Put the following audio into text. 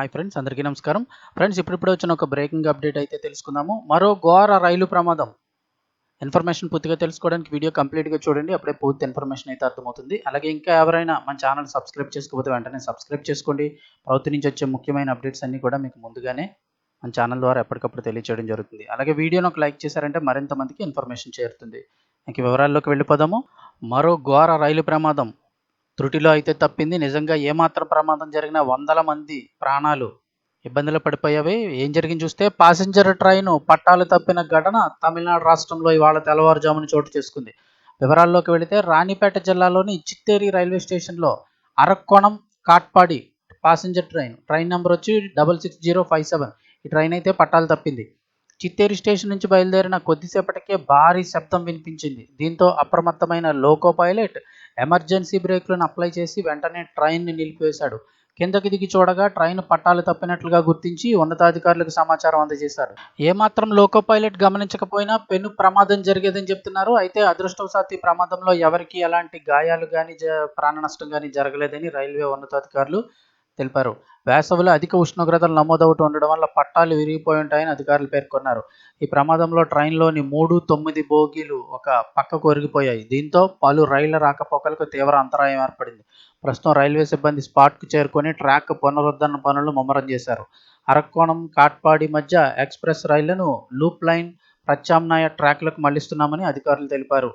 Hi friends అందరికీ నమస్కారం. Friends ఇప్పుడిప్పుడు వచ్చిన ఒక బ్రేకింగ్ అప్డేట్ అయితే తెలుసుకుందాము. మరో ఘోర రైలు ప్రమాదం. ఇన్ఫర్మేషన్ పూర్తిగా తెలుసుకోవడానికి వీడియో కంప్లీట్గా చూడండి అప్పుడే పూర్తి ఇన్ఫర్మేషన్ అయితే అర్థమవుతుంది. అలాగే ఇంకా ఎవరైనా మన ఛానల్ సబ్స్క్రైబ్ చేసుకోకపోతే వెంటనే సబ్స్క్రైబ్ చేసుకోండి. ప్రభుత్వం నుంచి వచ్చే ముఖ్యమైన అప్డేట్స్ అన్నీ కూడా మీకు ముందుగానే మన ఛానల్ ద్వారా ఎప్పటికప్పుడు తెలియచేయడం జరుగుతుంది. అలాగే వీడియోను ఒక లైక్ చేశారంటే మరింత మందికి ఇన్ఫర్మేషన్ చేరుతుంది. ఇంక వివరాల్లోకి వెళ్ళిపోదాము. మరో ఘోర రైలు ప్రమాదం. త్రుటిలో అయితే తప్పింది. నిజంగా ఏమాత్రం ప్రమాదం జరిగినా వందల మంది ప్రాణాలు ఇబ్బందులు పడిపోయావి. ఏం జరిగింది చూస్తే ప్యాసింజర్ ట్రైన్ పట్టాలు తప్పిన ఘటన తమిళనాడు రాష్ట్రంలో ఇవాళ తెల్లవారుజామున చోటు చేసుకుంది. వివరాల్లోకి వెళితే రాణిపేట జిల్లాలోని చిత్తేరి రైల్వే స్టేషన్లో Arakkonam Katpadi passenger train train number వచ్చి double six zero five seven ఈ ట్రైన్ అయితే పట్టాలు తప్పింది. చిత్తేరు స్టేషన్ నుంచి బయలుదేరిన కొద్దిసేపటికే భారీ శబ్దం వినిపించింది. దీంతో అప్రమత్తమైన లోకో పైలట్ ఎమర్జెన్సీ బ్రేక్లను అప్లై చేసి వెంటనే ట్రైన్ని నిలిపివేశాడు. కిందకి దిగి చూడగా ట్రైన్ పట్టాలు తప్పినట్లుగా గుర్తించి ఉన్నతాధికారులకు సమాచారం అందజేశారు. ఏమాత్రం లోకో పైలట్ గమనించకపోయినా పెను ప్రమాదం జరిగేదని చెప్తున్నారు. అయితే అదృష్టవశాత్తు ఈ ప్రమాదంలో ఎవరికి ఎలాంటి గాయాలు కానీ ప్రాణ నష్టం కానీ జరగలేదని రైల్వే ఉన్నతాధికారులు తెలిపారు. వేసవిలో అధిక ఉష్ణోగ్రతలు నమోదవుతూ ఉండడం వల్ల పట్టాలు విరిగిపోయి ఉంటాయని అధికారులు పేర్కొన్నారు. ఈ ప్రమాదంలో ట్రైన్లోని మూడు తొమ్మిది బోగీలు ఒక పక్కకు ఒరిగిపోయాయి. దీంతో పలు రైళ్ళ రాకపోకలకు తీవ్ర అంతరాయం ఏర్పడింది. ప్రస్తుతం రైల్వే సిబ్బంది స్పాట్కు చేరుకొని ట్రాక్ పునరుద్ధరణ పనులు ముమ్మరం చేశారు. అరక్కోణం కాట్పాడి మధ్య ఎక్స్ప్రెస్ రైళ్ళను లూప్ లైన్ ప్రత్యామ్నాయ ట్రాక్లకు మళ్ళిస్తున్నామని అధికారులు తెలిపారు.